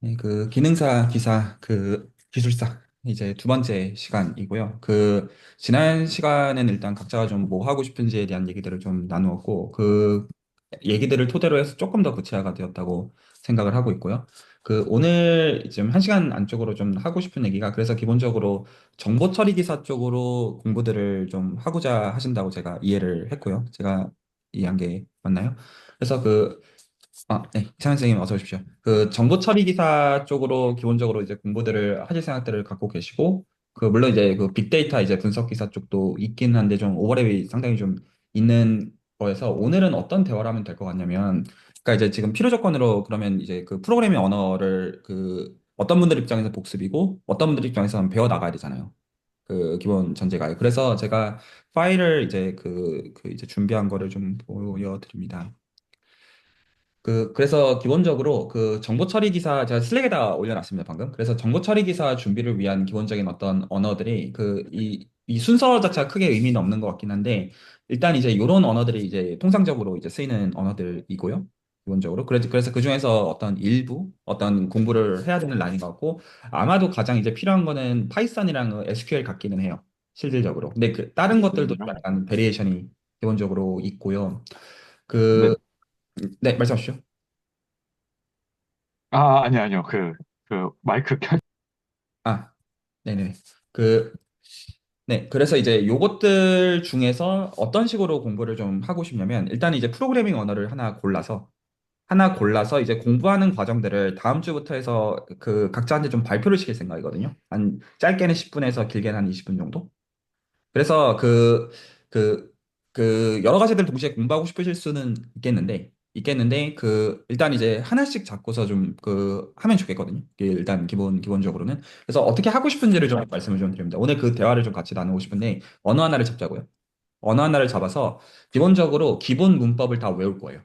네, 그 기능사 기사 그 기술사 이제 두 번째 시간이고요. 그 지난 시간에는 일단 각자가 좀 뭐 하고 싶은지에 대한 얘기들을 좀 나누었고 그 얘기들을 토대로 해서 조금 더 구체화가 되었다고 생각을 하고 있고요. 그 오늘 지금 한 시간 안쪽으로 좀 하고 싶은 얘기가 그래서 기본적으로 정보 처리 기사 쪽으로 공부들을 좀 하고자 하신다고 제가 이해를 했고요. 제가 이해한 게 맞나요? 그래서 그 아, 네. 이상현 선생님 어서 오십시오. 그 정보 처리 기사 쪽으로 기본적으로 이제 공부들을 하실 생각들을 갖고 계시고, 그 물론 이제 그 빅데이터 이제 분석 기사 쪽도 있긴 한데 좀 오버랩이 상당히 좀 있는 거여서 오늘은 어떤 대화를 하면 될 것 같냐면, 그러니까 이제 지금 필요 조건으로 그러면 이제 그 프로그래밍 언어를 그 어떤 분들 입장에서 복습이고 어떤 분들 입장에서는 배워 나가야 되잖아요. 그 기본 전제가요. 그래서 제가 파일을 이제 그, 그 이제 준비한 거를 좀 보여드립니다. 그, 그래서 기본적으로 그 정보 처리 기사, 제가 슬랙에다 올려놨습니다, 방금. 그래서 정보 처리 기사 준비를 위한 기본적인 어떤 언어들이 그, 이, 이 순서 자체가 크게 의미는 없는 것 같긴 한데, 일단 이제 이런 언어들이 이제 통상적으로 이제 쓰이는 언어들이고요. 기본적으로. 그래서, 그래서 그 중에서 어떤 일부, 어떤 공부를 해야 되는 라인인 것 같고, 아마도 가장 이제 필요한 거는 파이썬이랑 SQL 같기는 해요. 실질적으로. 근데 그, 다른 것들도 좀 음, 약간 베리에이션이 기본적으로 있고요. 네. 그, 네, 말씀하시죠. 아, 아니, 아니요. 그, 그, 마이크 켜, 아, 네네. 그, 네. 그래서 이제 요것들 중에서 어떤 식으로 공부를 좀 하고 싶냐면, 일단 이제 프로그래밍 언어를 하나 골라서, 하나 골라서 이제 공부하는 과정들을 다음 주부터 해서 그 각자한테 좀 발표를 시킬 생각이거든요. 한 짧게는 10분에서 길게는 한 20분 정도? 그래서 그, 그, 그, 여러 가지들 동시에 공부하고 싶으실 수는 있겠는데, 있겠는데, 그, 일단 이제 하나씩 잡고서 좀, 그, 하면 좋겠거든요. 이게 일단 기본, 기본적으로는. 그래서 어떻게 하고 싶은지를 좀 말씀을 좀 드립니다. 오늘 그 대화를 좀 같이 나누고 싶은데, 언어 하나를 잡자고요. 언어 하나를 잡아서, 기본적으로 기본 문법을 다 외울 거예요.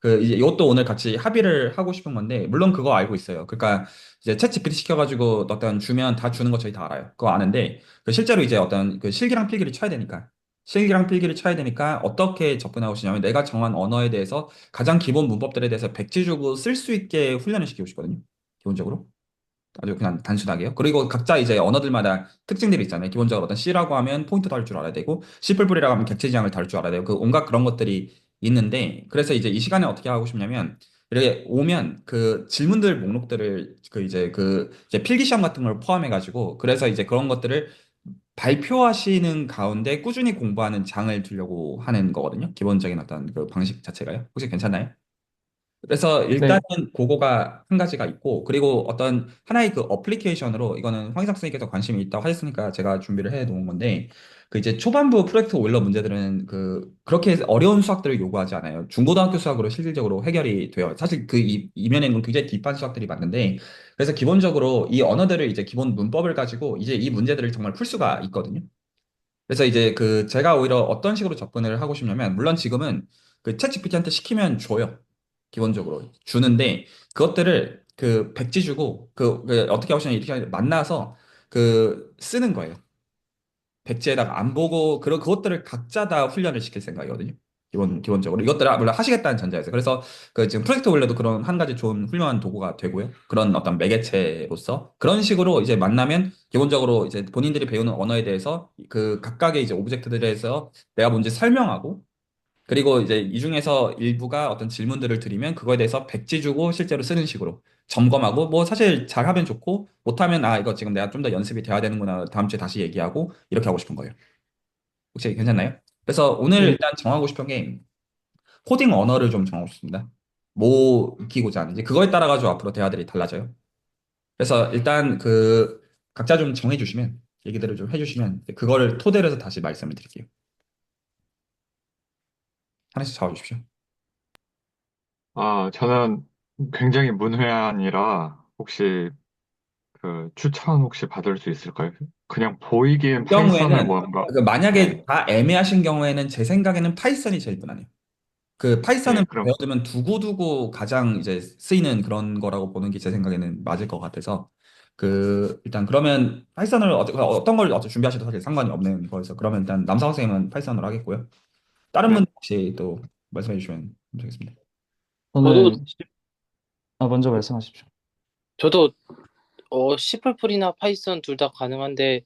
그 이제 이것도 오늘 같이 합의를 하고 싶은 건데 물론 그거 알고 있어요. 그러니까 이제 챗 GPT 시켜가지고 어떤 주면 다 주는 거 저희 다 알아요. 그거 아는데 그 실제로 이제 어떤 그 실기랑 필기를 쳐야 되니까 실기랑 필기를 쳐야 되니까 어떻게 접근하고 싶냐면 내가 정한 언어에 대해서 가장 기본 문법들에 대해서 백지 주고 쓸 수 있게 훈련을 시키고 싶거든요. 기본적으로. 아주 그냥 단순하게요. 그리고 각자 이제 언어들마다 특징들이 있잖아요. 기본적으로 어떤 C라고 하면 포인트 다룰 줄 알아야 되고, C++이라고 하면 객체 지향을 다룰 줄 알아야 되고, 그 온갖 그런 것들이 있는데, 그래서 이제 이 시간에 어떻게 하고 싶냐면, 이렇게 오면 그 질문들 목록들을 그 이제 그 이제 필기 시험 같은 걸 포함해 가지고, 그래서 이제 그런 것들을 발표하시는 가운데 꾸준히 공부하는 장을 두려고 하는 거거든요. 기본적인 어떤 그 방식 자체가요. 혹시 괜찮나요? 그래서 네. 일단은 그거가 한 가지가 있고 그리고 어떤 하나의 그 어플리케이션으로 이거는 황희석 선생님께서 관심이 있다고 하셨으니까 제가 준비를 해 놓은 건데 그 이제 초반부 프로젝트 오일러 문제들은 그 그렇게 어려운 수학들을 요구하지 않아요. 중고등학교 수학으로 실질적으로 해결이 돼요. 사실 그 이, 이면에는 굉장히 딥한 수학들이 많은데 그래서 기본적으로 이 언어들을 이제 기본 문법을 가지고 이제 이 문제들을 정말 풀 수가 있거든요. 그래서 이제 그 제가 오히려 어떤 식으로 접근을 하고 싶냐면 물론 지금은 그 챗GPT한테 시키면 줘요. 기본적으로 주는데 그것들을 그 백지 주고 그, 그 어떻게 하시냐면 이렇게 만나서 그 쓰는 거예요. 백지에다가 안 보고 그런 그것들을 각자 다 훈련을 시킬 생각이거든요. 기본 기본적으로 이것들을 물론 하시겠다는 전제에서 그래서 그 지금 프로젝트 원래도 그런 한 가지 좋은 훌륭한 도구가 되고요. 그런 어떤 매개체로서 그런 식으로 이제 만나면 기본적으로 이제 본인들이 배우는 언어에 대해서 그 각각의 이제 오브젝트들에서 내가 뭔지 설명하고 그리고 이제 이 중에서 일부가 어떤 질문들을 드리면 그거에 대해서 백지 주고 실제로 쓰는 식으로 점검하고 뭐 사실 잘하면 좋고 못하면 아 이거 지금 내가 좀 더 연습이 돼야 되는구나 다음 주에 다시 얘기하고 이렇게 하고 싶은 거예요. 혹시 괜찮나요? 그래서 오늘 네. 일단 정하고 싶은 게 코딩 언어를 좀 정하고 싶습니다. 뭐 익히고자 하는지 그거에 따라 가지고 앞으로 대화들이 달라져요. 그래서 일단 그 각자 좀 정해 주시면 얘기들을 좀 해주시면 그거를 토대로 해서 다시 말씀을 드릴게요. 하나씩 잡아주십시오. 아, 저는 굉장히 문외한이라 혹시 그 추천 혹시 받을 수 있을까요? 그냥 보이기엔 그 파이썬을 경우에는 뭔가, 그 만약에 네. 다 애매하신 경우에는 제 생각에는 파이썬이 제일 무난해요. 그 예, 파이썬은 그럼, 배워두면 두고두고 가장 이제 쓰이는 그런 거라고 보는 게 제 생각에는 맞을 것 같아서 그 일단 그러면 파이썬을 어, 어떤 걸 어차피 준비하셔도 사실 상관이 없는 거여서 그러면 일단 남상 선생님은 파이썬으로 하겠고요. 다른 네. 분 혹시 또 말씀해 주시면 감사하겠습니다. 저는 아, 먼저 말씀하십시오. 저도 어, C++이나 파이썬 둘 다 가능한데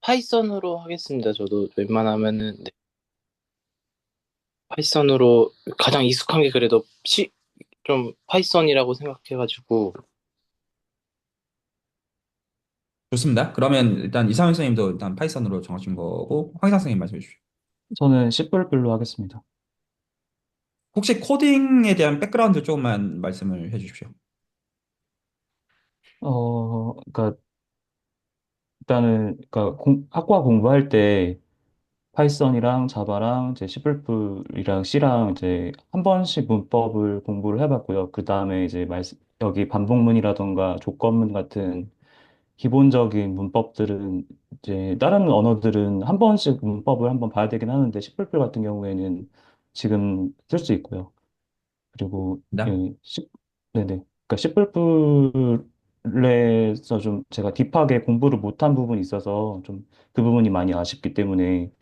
파이썬으로 하겠습니다. 저도 웬만하면은 네, 파이썬으로 가장 익숙한 게 그래도 C, 좀 파이썬이라고 생각해가지고 좋습니다. 그러면 일단 이상현 선생님도 일단 파이썬으로 정하신 거고 황희상 선생님 말씀해 주십시오. 저는 C++로 하겠습니다. 혹시 코딩에 대한 백그라운드 조금만 말씀을 해 주십시오. 어, 그러니까 일단은 그러니까 공- 학과 공부할 때 파이썬이랑 자바랑 이제 C++이랑 C랑 이제 한 번씩 문법을 공부를 해봤고요. 그 다음에 이제 말 여기 반복문이라던가 조건문 같은 기본적인 문법들은 이제 다른 언어들은 한 번씩 문법을 한번 봐야 되긴 하는데 C++ 같은 경우에는 지금 쓸 수 있고요. 그리고 네. 예, C, 네네. 그러니까 C++에서 좀 제가 딥하게 공부를 못한 부분이 있어서 좀 그 부분이 많이 아쉽기 때문에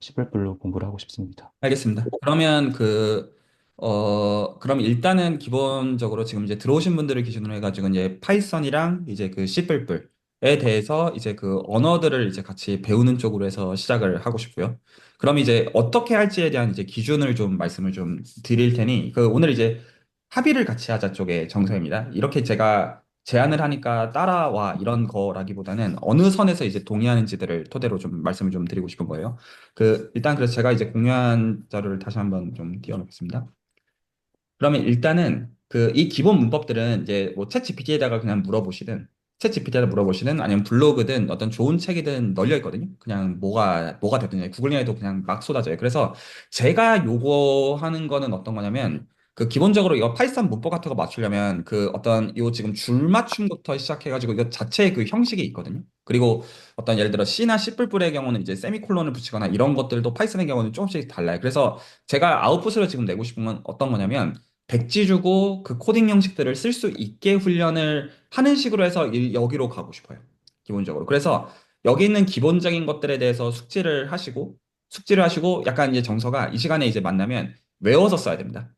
C++로 공부를 하고 싶습니다. 알겠습니다. 그러면 그, 어, 그럼 일단은 기본적으로 지금 이제 들어오신 분들을 기준으로 해가지고 이제 파이썬이랑 이제 그 C++ 에 대해서 이제 그 언어들을 이제 같이 배우는 쪽으로 해서 시작을 하고 싶고요. 그럼 이제 어떻게 할지에 대한 이제 기준을 좀 말씀을 좀 드릴 테니 그 오늘 이제 합의를 같이 하자 쪽의 정서입니다. 이렇게 제가 제안을 하니까 따라와 이런 거라기보다는 어느 선에서 이제 동의하는지들을 토대로 좀 말씀을 좀 드리고 싶은 거예요. 그 일단 그래서 제가 이제 공유한 자료를 다시 한번 좀 띄워놓겠습니다. 그러면 일단은 그 이 기본 문법들은 이제 뭐 챗GPT에다가 그냥 물어보시든 챗GPT에다 물어보시든 아니면 블로그든 어떤 좋은 책이든 널려 있거든요. 그냥 뭐가 뭐가 됐든 구글링해도 그냥 막 쏟아져요. 그래서 제가 요구하는 거는 어떤 거냐면 그 기본적으로 이거 파이썬 문법 같은 거 맞추려면 그 어떤 요 지금 줄 맞춤부터 시작해가지고 이거 자체의 그 형식이 있거든요. 그리고 어떤 예를 들어 C나 C++의 경우는 이제 세미콜론을 붙이거나 이런 것들도 파이썬의 경우는 조금씩 달라요. 그래서 제가 아웃풋으로 지금 내고 싶은 건 어떤 거냐면 백지 주고 그 코딩 형식들을 쓸 수 있게 훈련을 하는 식으로 해서 이- 여기로 가고 싶어요. 기본적으로. 그래서 여기 있는 기본적인 것들에 대해서 숙지를 하시고, 숙지를 하시고, 약간 이제 정서가 이 시간에 이제 만나면 외워서 써야 됩니다.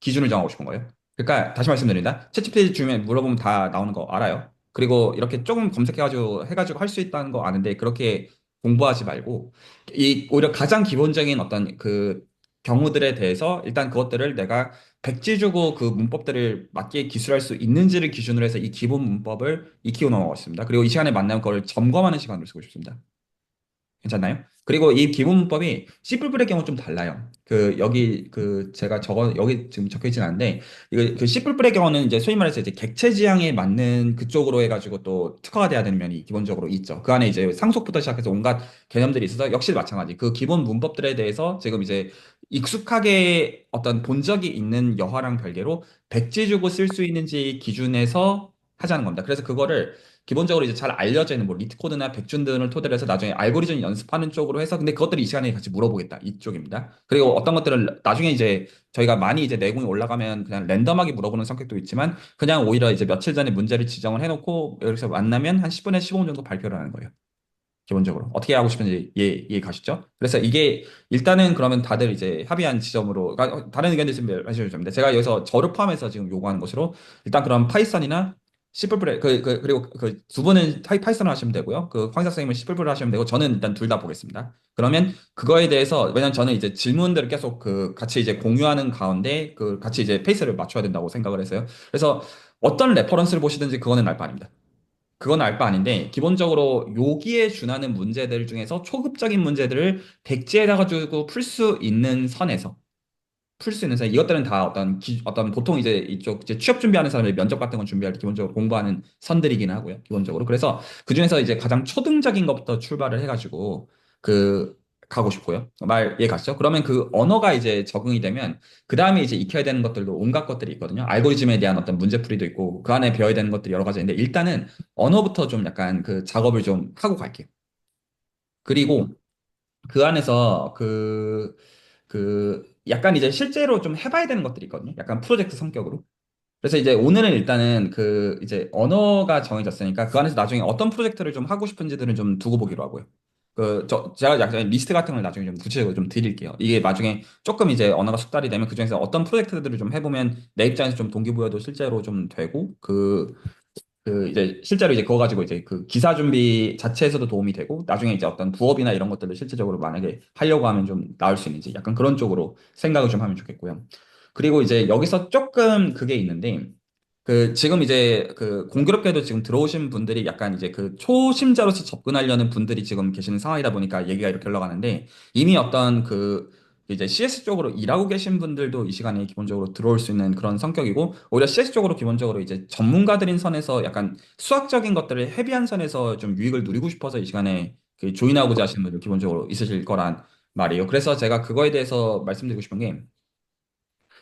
기준을 정하고 싶은 거예요. 그러니까 다시 말씀드립니다. 챗GPT 주면 물어보면 다 나오는 거 알아요. 그리고 이렇게 조금 검색해가지고 해가지고 할 수 있다는 거 아는데 그렇게 공부하지 말고 이 오히려 가장 기본적인 어떤 그 경우들에 대해서 일단 그것들을 내가 백지 주고 그 문법들을 맞게 기술할 수 있는지를 기준으로 해서 이 기본 문법을 익히고 넘어가겠습니다. 그리고 이 시간에 만나면 그걸 점검하는 시간으로 쓰고 싶습니다. 괜찮나요? 그리고 이 기본 문법이 C++의 경우 좀 달라요. 그 여기 그 제가 적어 여기 지금 적혀 있진 않은데 이거 그 C++의 경우는 이제 소위 말해서 이제 객체 지향에 맞는 그쪽으로 해가지고 또 특화가 돼야 되는 면이 기본적으로 있죠. 그 안에 이제 상속부터 시작해서 온갖 개념들이 있어서 역시 마찬가지. 그 기본 문법들에 대해서 지금 이제 익숙하게 어떤 본 적이 있는 여하랑 별개로 백지 주고 쓸 수 있는지 기준에서 하자는 겁니다. 그래서 그거를 기본적으로 이제 잘 알려져 있는 뭐 리트코드나 백준 등을 토대로 해서 나중에 알고리즘 연습하는 쪽으로 해서 근데 그것들을 이 시간에 같이 물어보겠다 이쪽입니다. 그리고 어떤 것들은 나중에 이제 저희가 많이 이제 내공이 올라가면 그냥 랜덤하게 물어보는 성격도 있지만 그냥 오히려 이제 며칠 전에 문제를 지정을 해놓고 여기서 만나면 한 10분에 15분 정도 발표를 하는 거예요. 기본적으로 어떻게 하고 싶은지 예, 이해 가시죠? 그래서 이게 일단은 그러면 다들 이제 합의한 지점으로 그러니까 다른 의견도 있으면 하셔도 됩니다. 제가 여기서 저를 포함해서 지금 요구하는 것으로 일단 그럼 파이썬이나 C++ 그, 그 그리고 그 두 분은 파이썬을 하시면 되고요. 그 황사 선생님은 C++를 하시면 되고 저는 일단 둘 다 보겠습니다. 그러면 그거에 대해서 왜냐면 저는 이제 질문들을 계속 그 같이 이제 공유하는 가운데 그 같이 이제 페이스를 맞춰야 된다고 생각을 해서요. 그래서 어떤 레퍼런스를 보시든지 그거는 알 바 아닙니다. 그건 알 바 아닌데 기본적으로 여기에 준하는 문제들 중에서 초급적인 문제들을 백지에다가 주고 풀 수 있는 선에서 풀 수 있는 선 이것들은 다 어떤 기, 어떤 보통 이제 이쪽 이제 취업 준비하는 사람들 면접 같은 건 준비할 때 기본적으로 공부하는 선들이긴 하고요 기본적으로. 그래서 그 중에서 이제 가장 초등적인 것부터 출발을 해가지고 그 가고 싶고요. 말 이해 가시죠? 그러면 그 언어가 이제 적응이 되면 그 다음에 이제 익혀야 되는 것들도 온갖 것들이 있거든요. 알고리즘에 대한 어떤 문제풀이도 있고 그 안에 배워야 되는 것들이 여러 가지 있는데 일단은 언어부터 좀 약간 그 작업을 좀 하고 갈게요. 그리고 그 안에서 그, 그, 약간 이제 실제로 좀 해봐야 되는 것들이 있거든요. 약간 프로젝트 성격으로. 그래서 이제 오늘은 일단은 그 이제 언어가 정해졌으니까 그 안에서 나중에 어떤 프로젝트를 좀 하고 싶은지들은 좀 두고 보기로 하고요. 그, 저, 제가 약간 리스트 같은 걸 나중에 좀 구체적으로 좀 드릴게요. 이게 나중에 조금 이제 언어가 숙달이 되면 그중에서 어떤 프로젝트들을 좀 해보면 내 입장에서 좀 동기부여도 실제로 좀 되고, 그, 그 이제 실제로 이제 그거 가지고 이제 그 기사 준비 자체에서도 도움이 되고 나중에 이제 어떤 부업이나 이런 것들을 실질적으로 만약에 하려고 하면 좀 나을 수 있는지 약간 그런 쪽으로 생각을 좀 하면 좋겠고요. 그리고 이제 여기서 조금 그게 있는데 그 지금 이제 그 공교롭게도 지금 들어오신 분들이 약간 이제 그 초심자로서 접근하려는 분들이 지금 계시는 상황이다 보니까 얘기가 이렇게 흘러가는데 이미 어떤 그 이제 CS 쪽으로 일하고 계신 분들도 이 시간에 기본적으로 들어올 수 있는 그런 성격이고 오히려 CS 쪽으로 기본적으로 이제 전문가들인 선에서 약간 수학적인 것들을 헤비한 선에서 좀 유익을 누리고 싶어서 이 시간에 그 조인하고자 하시는 분들 기본적으로 있으실 거란 말이에요. 그래서 제가 그거에 대해서 말씀드리고 싶은 게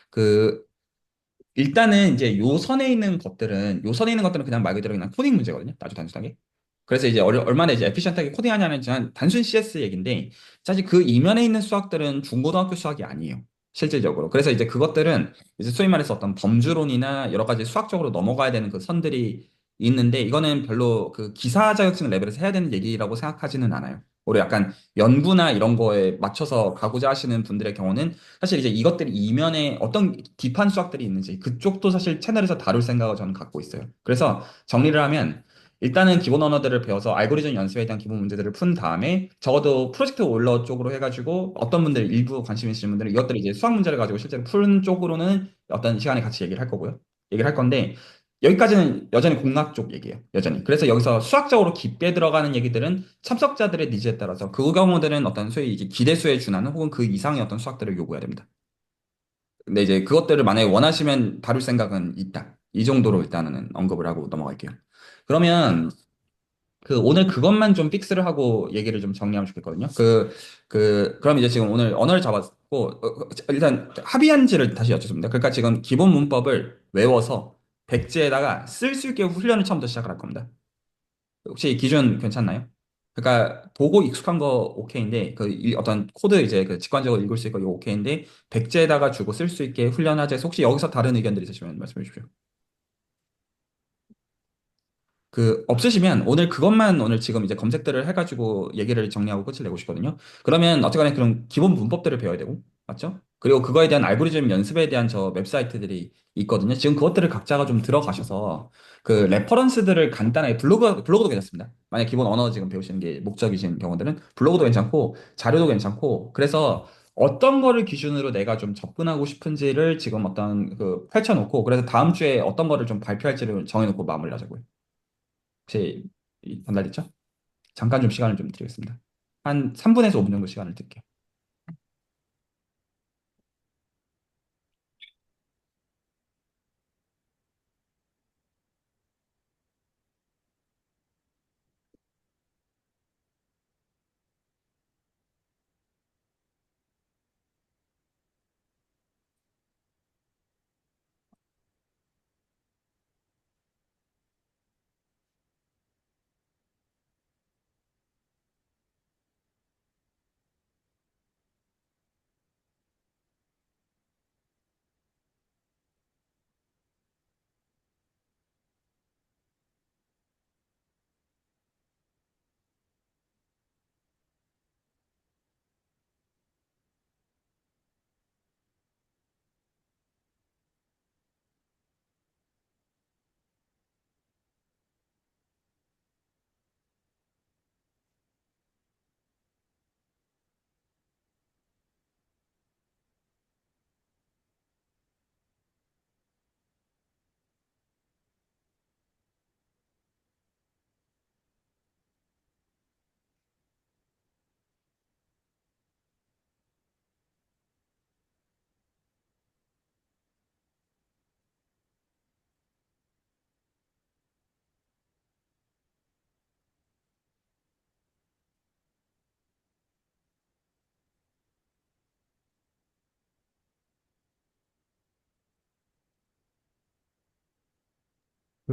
그 일단은 이제 요 선에 있는 것들은 요 선에 있는 것들은 그냥 말 그대로 그냥 코딩 문제거든요. 아주 단순하게. 그래서 이제 얼- 얼마나 이제 에피션트하게 코딩하냐는 단순 CS 얘기인데 사실 그 이면에 있는 수학들은 중고등학교 수학이 아니에요. 실질적으로. 그래서 이제 그것들은 이제 소위 말해서 어떤 범주론이나 여러 가지 수학적으로 넘어가야 되는 그 선들이 있는데 이거는 별로 그 기사 자격증 레벨에서 해야 되는 얘기라고 생각하지는 않아요. 오히려 약간 연구나 이런 거에 맞춰서 가고자 하시는 분들의 경우는 사실 이제 이것들이 이면에 어떤 딥한 수학들이 있는지 그쪽도 사실 채널에서 다룰 생각을 저는 갖고 있어요. 그래서 정리를 하면 일단은 기본 언어들을 배워서 알고리즘 연습에 대한 기본 문제들을 푼 다음에 적어도 프로젝트 올러 쪽으로 해가지고 어떤 분들 일부 관심 있으신 분들은 이것들을 이제 수학 문제를 가지고 실제로 푸는 쪽으로는 어떤 시간에 같이 얘기를 할 거고요. 얘기를 할 건데 여기까지는 여전히 공학 쪽 얘기예요. 여전히. 그래서 여기서 수학적으로 깊게 들어가는 얘기들은 참석자들의 니즈에 따라서 그 경우들은 어떤 소위 이제 기대수에 준하는 혹은 그 이상의 어떤 수학들을 요구해야 됩니다. 근데 이제 그것들을 만약에 원하시면 다룰 생각은 있다. 이 정도로 일단은 언급을 하고 넘어갈게요. 그러면 그 오늘 그것만 좀 픽스를 하고 얘기를 좀 정리하면 좋겠거든요. 그, 그, 그럼 이제 지금 오늘 언어를 잡았고, 어, 어, 일단 합의한지를 다시 여쭙습니다. 그러니까 지금 기본 문법을 외워서 백지에다가 쓸 수 있게 훈련을 처음부터 시작을 할 겁니다. 혹시 기준 괜찮나요? 그러니까 보고 익숙한 거 오케이인데 그 이- 어떤 코드 이제 그 직관적으로 읽을 수 있고 이거 오케이인데 백지에다가 주고 쓸 수 있게 훈련하자 혹시 여기서 다른 의견들 있으시면 말씀해 주십시오. 그 없으시면 오늘 그것만 오늘 지금 이제 검색들을 해가지고 얘기를 정리하고 끝을 내고 싶거든요. 그러면 어쨌거나 그런 기본 문법들을 배워야 되고 맞죠? 그리고 그거에 대한 알고리즘 연습에 대한 저 웹사이트들이 있거든요. 지금 그것들을 각자가 좀 들어가셔서 그 레퍼런스들을 간단하게 블로그 블로그도 괜찮습니다. 만약 기본 언어 지금 배우시는 게 목적이신 경우들은 블로그도 괜찮고 자료도 괜찮고 그래서 어떤 거를 기준으로 내가 좀 접근하고 싶은지를 지금 어떤 그 펼쳐놓고 그래서 다음 주에 어떤 거를 좀 발표할지를 정해놓고 마무리를 하자고요. 이- 전달됐죠? 잠깐 좀 시간을 좀 드리겠습니다. 한 3분에서 5분 정도 시간을 드릴게요.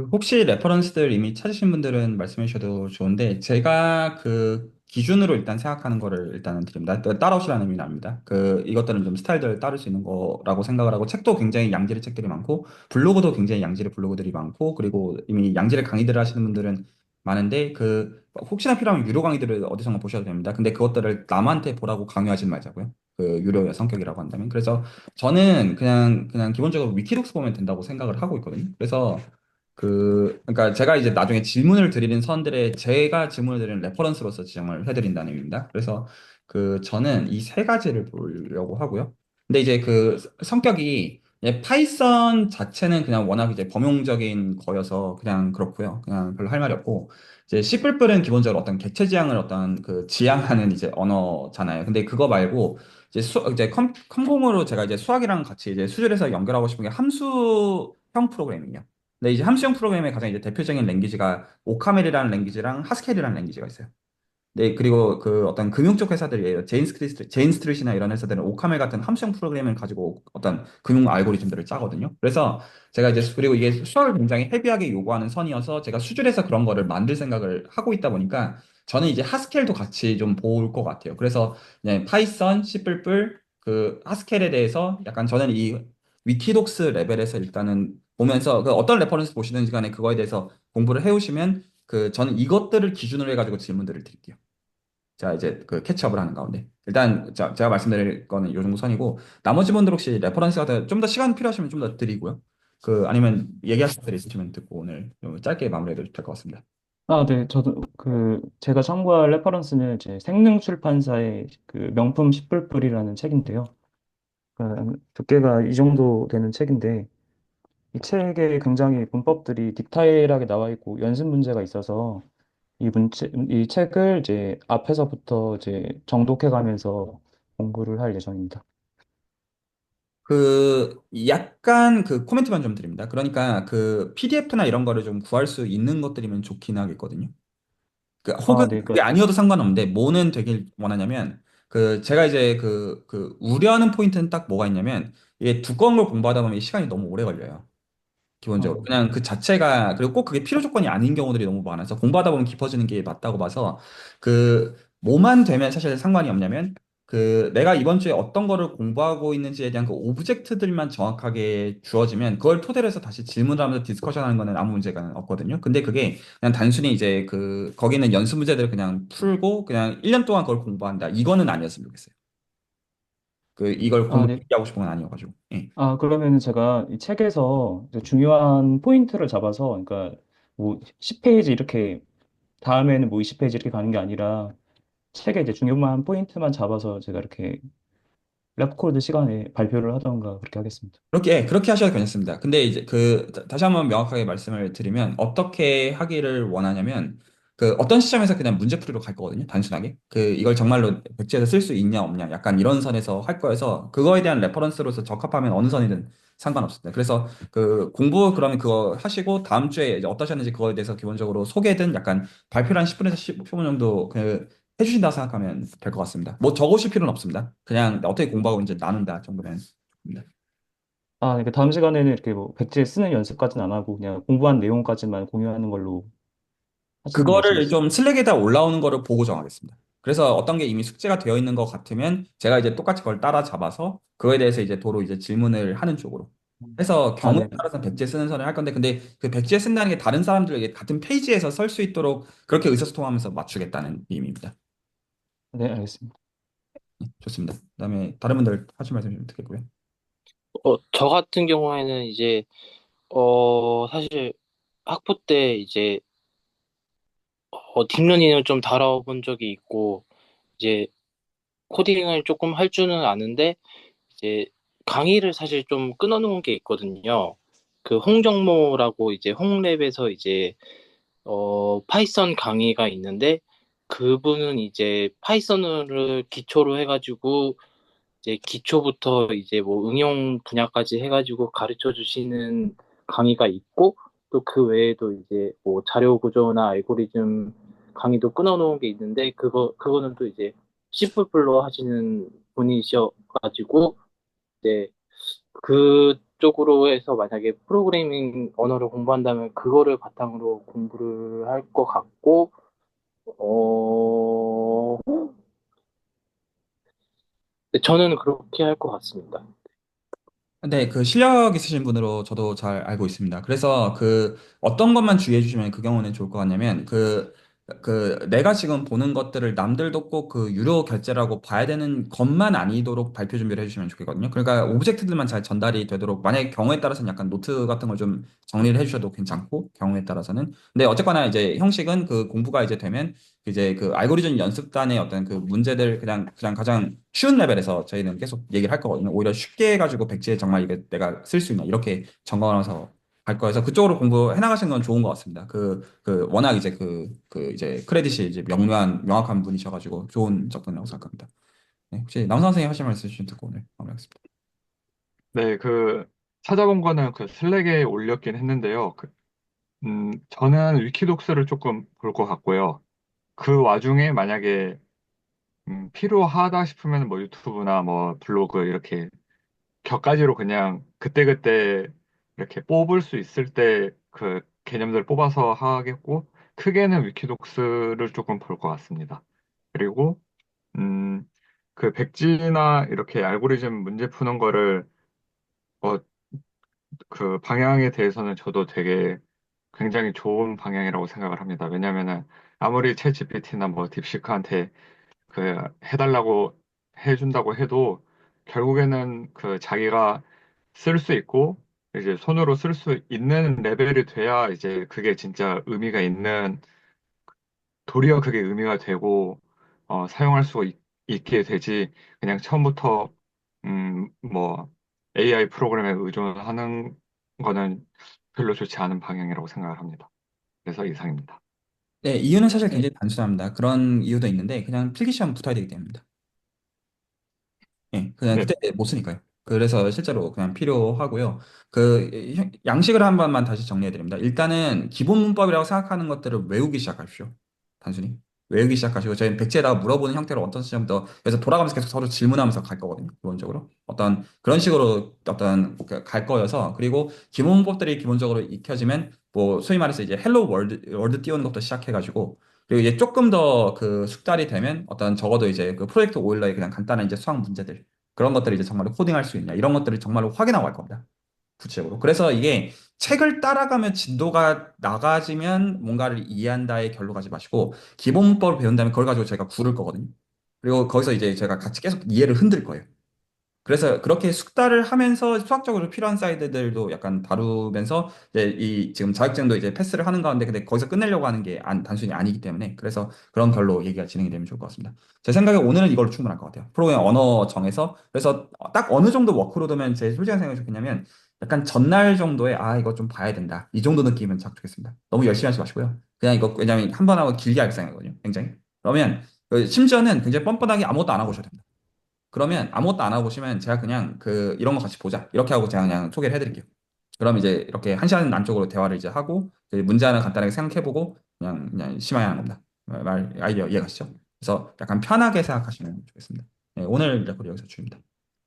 그 혹시 레퍼런스들 이미 찾으신 분들은 말씀해 주셔도 좋은데 제가 그 기준으로 일단 생각하는 거를 일단은 드립니다. 따- 따라오시라는 의미는 아닙니다. 그 이것들은 좀 스타일들을 따를 수 있는 거라고 생각을 하고 책도 굉장히 양질의 책들이 많고 블로그도 굉장히 양질의 블로그들이 많고 그리고 이미 양질의 강의들을 하시는 분들은 많은데 그 혹시나 필요하면 유료 강의들을 어디선가 보셔도 됩니다. 근데 그것들을 남한테 보라고 강요하진 말자고요. 그 유료의 성격이라고 한다면. 그래서 저는 그냥 그냥 기본적으로 위키독스 보면 된다고 생각을 하고 있거든요. 그래서 그 그러니까 제가 이제 나중에 질문을 드리는 선들의 제가 질문을 드리는 레퍼런스로서 지정을 해드린다는 의미입니다. 그래서 그 저는 이 세 가지를 보려고 하고요. 근데 이제 그 성격이 예, 파이썬 자체는 그냥 워낙 이제 범용적인 거여서 그냥 그렇고요. 그냥 별로 할 말이 없고 이제 C++은 기본적으로 어떤 객체 지향을 어떤 그 지향하는 이제 언어잖아요. 근데 그거 말고 이제 수 이제 컴 컴공으로 제가 이제 수학이랑 같이 이제 수술해서 연결하고 싶은 게 함수형 프로그래밍이에요. 근데 이제 함수형 프로그램의 가장 이제 대표적인 랭귀지가 오카멜이라는 랭귀지랑 하스켈이라는 랭귀지가 있어요. 네, 그리고 그 어떤 금융 쪽 회사들이에요. 제인 스트리트, 제인 스트리트나 이런 회사들은 오카멜 같은 함수형 프로그램을 가지고 어떤 금융 알고리즘들을 짜거든요. 그래서 제가 이제 수- 그리고 이게 수학을 굉장히 헤비하게 요구하는 선이어서 제가 수준에서 그런 거를 만들 생각을 하고 있다 보니까 저는 이제 하스켈도 같이 좀 볼 것 같아요. 그래서 파이썬, C++, 그 하스켈에 대해서 약간 저는 이 위키독스 레벨에서 일단은 보면서 그 어떤 레퍼런스 보시는 시간에 그거에 대해서 공부를 해오시면 그 저는 이것들을 기준으로 해가지고 질문들을 드릴게요. 자, 이제 그 캐치업을 하는 가운데. 일단 자, 제가 말씀드릴 거는 요 정도 선이고 나머지 분들 혹시 레퍼런스가 좀 더 시간 필요하시면 좀 더 드리고요. 그 아니면 얘기하실 때 있으시면 듣고 오늘 좀 짧게 마무리해도 될 것 같습니다. 아, 네. 저도 그 제가 참고할 레퍼런스는 이제 생능 출판사의 그 명품 씨뿔뿔이라는 책인데요. 그 두께가 이 정도 되는 책인데 이 책에 굉장히 문법들이 디테일하게 나와 있고 연습 문제가 있어서 이 문체, 이 책을 이제 앞에서부터 이제 정독해 가면서 공부를 할 예정입니다. 그 약간 그 코멘트만 좀 드립니다. 그러니까 그 PDF나 이런 거를 좀 구할 수 있는 것들이면 좋긴 하겠거든요. 그 혹은 아, 네. 그게 그, 아니어도 상관없는데 뭐는 되길 원하냐면 그 제가 이제 그 그 우려하는 포인트는 딱 뭐가 있냐면 이게 두꺼운 걸 공부하다 보면 이 시간이 너무 오래 걸려요. 기본적으로 어, 그냥 그 자체가 그리고 꼭 그게 필요 조건이 아닌 경우들이 너무 많아서 공부하다 보면 깊어지는 게 맞다고 봐서 그 뭐만 되면 사실 상관이 없냐면 그 내가 이번 주에 어떤 거를 공부하고 있는지에 대한 그 오브젝트들만 정확하게 주어지면 그걸 토대로 해서 다시 질문을 하면서 디스커션 하는 거는 아무 문제가 없거든요. 근데 그게 그냥 단순히 이제 그 거기 있는 연습 문제들을 그냥 풀고 그냥 1년 동안 그걸 공부한다. 이거는 아니었으면 좋겠어요. 그 이걸 아, 공부 네. 깊게 하고 싶은 건 아니어가지고. 예. 아, 그러면은 제가 이 책에서 이제 중요한 포인트를 잡아서, 그러니까 뭐 10페이지 이렇게, 다음에는 뭐 20페이지 이렇게 가는 게 아니라 책에 이제 중요한 포인트만 잡아서 제가 이렇게 랩코드 시간에 발표를 하던가 그렇게 하겠습니다. 그렇게, 예, 그렇게 하셔도 괜찮습니다. 근데 이제 그, 다- 다시 한번 명확하게 말씀을 드리면, 어떻게 하기를 원하냐면, 그 어떤 시점에서 그냥 문제풀이로 갈 거거든요, 단순하게. 그, 이걸 정말로 백지에서 쓸 수 있냐, 없냐, 약간 이런 선에서 할 거여서, 그거에 대한 레퍼런스로서 적합하면 어느 선이든 상관없습니다. 그래서 그 공부 그러면 그거 하시고, 다음 주에 이제 어떠셨는지 그거에 대해서 기본적으로 소개든 약간 발표를 한 10분에서 15분 정도 그 해주신다고 생각하면 될 것 같습니다. 뭐 적으실 필요는 없습니다. 그냥 어떻게 공부하고 이제 나눈다 정도면. 좋습니다. 아, 그러니까 다음 시간에는 이렇게 뭐 백지에 쓰는 연습까지는 안 하고 그냥 공부한 내용까지만 공유하는 걸로 하시는 그거를 말씀이시죠? 좀 슬랙에다 올라오는 거를 보고 정하겠습니다. 그래서 어떤 게 이미 숙제가 되어 있는 것 같으면 제가 이제 똑같이 그걸 따라잡아서 그거에 대해서 이제 도로 이제 질문을 하는 쪽으로 해서 아, 경우에 네. 따라서 백지에 쓰는 선을 할 건데 근데 그 백지에 쓴다는 게 다른 사람들에게 같은 페이지에서 설 수 있도록 그렇게 의사소통하면서 맞추겠다는 의미입니다. 네, 알겠습니다. 좋습니다. 그다음에 다른 분들 하실 말씀 좀 듣겠고요. 어, 저 같은 경우에는 이제, 어, 사실 학부 때 이제, 어, 딥러닝을 좀 다뤄본 적이 있고, 이제 코딩을 조금 할 줄은 아는데, 이제 강의를 사실 좀 끊어놓은 게 있거든요. 그 홍정모라고 이제 홍랩에서 이제, 어, 파이썬 강의가 있는데, 그분은 이제 파이썬을 기초로 해가지고, 이제 기초부터 이제 뭐 응용 분야까지 해가지고 가르쳐 주시는 강의가 있고 또 그 외에도 이제 뭐 자료 구조나 알고리즘 강의도 끊어놓은 게 있는데 그거 그거는 또 이제 C++로 하시는 분이셔가지고 이제 그쪽으로 해서 만약에 프로그래밍 언어를 공부한다면 그거를 바탕으로 공부를 할 것 같고 어 저는 그렇게 할 것 같습니다. 네, 그 실력 있으신 분으로 저도 잘 알고 있습니다. 그래서 그 어떤 것만 주의해 주시면 그 경우는 좋을 것 같냐면 그, 그 내가 지금 보는 것들을 남들도 꼭 그 유료 결제라고 봐야 되는 것만 아니도록 발표 준비를 해주시면 좋겠거든요. 그러니까 오브젝트들만 잘 전달이 되도록 만약에 경우에 따라서는 약간 노트 같은 걸 좀 정리를 해주셔도 괜찮고 경우에 따라서는. 근데 어쨌거나 이제 형식은 그 공부가 이제 되면 이제 그 알고리즘 연습단의 어떤 그 문제들 그냥 그냥 가장 쉬운 레벨에서 저희는 계속 얘기를 할 거거든요. 오히려 쉽게 해가지고 백지에 정말 이게 내가 쓸 수 있나 이렇게 점검하면서 갈 거여서 그쪽으로 공부해 나가시는 건 좋은 것 같습니다. 그, 그 워낙 이제 그, 그 이제 크레딧이 이제 명료한 명확한 분이셔가지고 좋은 접근이라고 생각합니다. 네, 혹시 남 선생님 하실 말씀 있으시면 듣고 오늘 마무리하겠습니다. 네, 그 찾아본 거는 그 슬랙에 올렸긴 했는데요. 그, 음, 저는 위키독스를 조금 볼 것 같고요. 그 와중에 만약에 음, 필요하다 싶으면 뭐 유튜브나 뭐 블로그 이렇게 격가지로 그냥 그때그때 이렇게 뽑을 수 있을 때 그 개념들 뽑아서 하겠고 크게는 위키독스를 조금 볼 것 같습니다. 그리고 음, 그 백지나 이렇게 알고리즘 문제 푸는 거를 어, 그 방향에 대해서는 저도 되게 굉장히 좋은 방향이라고 생각을 합니다. 왜냐면은 아무리 챗 GPT나 뭐 딥시크한테 그 해달라고 해준다고 해도 결국에는 그 자기가 쓸 수 있고 이제 손으로 쓸 수 있는 레벨이 돼야 이제 그게 진짜 의미가 있는 도리어 그게 의미가 되고 어, 사용할 수 있, 있게 되지 그냥 처음부터 음, 뭐 AI 프로그램에 의존하는 거는 별로 좋지 않은 방향이라고 생각을 합니다. 그래서 이상입니다. 네, 이유는 사실 굉장히 단순합니다. 그런 이유도 있는데 그냥 필기 시험 붙어야 되기 때문입니다. 예, 그냥 네, 그때 못 쓰니까요. 그래서 실제로 그냥 필요하고요. 그 형- 양식을 한 번만 다시 정리해 드립니다. 일단은 기본 문법이라고 생각하는 것들을 외우기 시작하십시오. 단순히 외우기 시작하시고 저희는 백지에다가 물어보는 형태로 어떤 시험부터 그래서 돌아가면서 계속 서로 질문하면서 갈 거거든요. 기본적으로 어떤 그런 식으로 어떤 그갈 거여서 그리고 기본 문법들이 기본적으로 익혀지면 뭐 소위 말해서 이제 헬로 월드 월드 띄우는 것도 시작해가지고 그리고 이제 조금 더 그 숙달이 되면 어떤 적어도 이제 그 프로젝트 오일러의 그냥 간단한 이제 수학 문제들 그런 것들을 이제 정말로 코딩할 수 있냐 이런 것들을 정말로 확인하고 할 겁니다. 구체적으로. 그래서 이게 책을 따라가면 진도가 나가지면 뭔가를 이해한다의 결로 가지 마시고 기본 문법을 배운 다음에 그걸 가지고 제가 구를 거거든요. 그리고 거기서 이제 제가 같이 계속 이해를 흔들 거예요. 그래서 그렇게 숙달을 하면서 수학적으로 필요한 사이드들도 약간 다루면서 이제 이 지금 자격증도 이제 패스를 하는 가운데 근데 거기서 끝내려고 하는 게 안, 단순히 아니기 때문에 그래서 그런 걸로 얘기가 진행이 되면 좋을 것 같습니다. 제 생각에 오늘은 이걸로 충분할 것 같아요. 프로그램 언어 정해서 그래서 딱 어느 정도 워크로드면 제 솔직한 생각이 좋겠냐면 약간 전날 정도에 아 이거 좀 봐야 된다 이 정도 느낌이면 딱 좋겠습니다. 너무 열심히 하지 마시고요. 그냥 이거 왜냐면 한 번 하고 길게 할 생각이거든요. 굉장히 그러면 그 심지어는 굉장히 뻔뻔하게 아무것도 안 하고 오셔도 됩니다. 그러면 아무것도 안 하고 오시면 제가 그냥 그 이런 거 같이 보자 이렇게 하고 제가 그냥 소개를 해드릴게요. 그럼 이제 이렇게 한 시간 안쪽으로 대화를 이제 하고 이제 문제 하나 간단하게 생각해보고 그냥 그냥 심하게 하는 겁니다. 말 아이디어 이해 가시죠? 그래서 약간 편하게 생각하시면 좋겠습니다. 네, 오늘 레코드 여기서 줄입니다.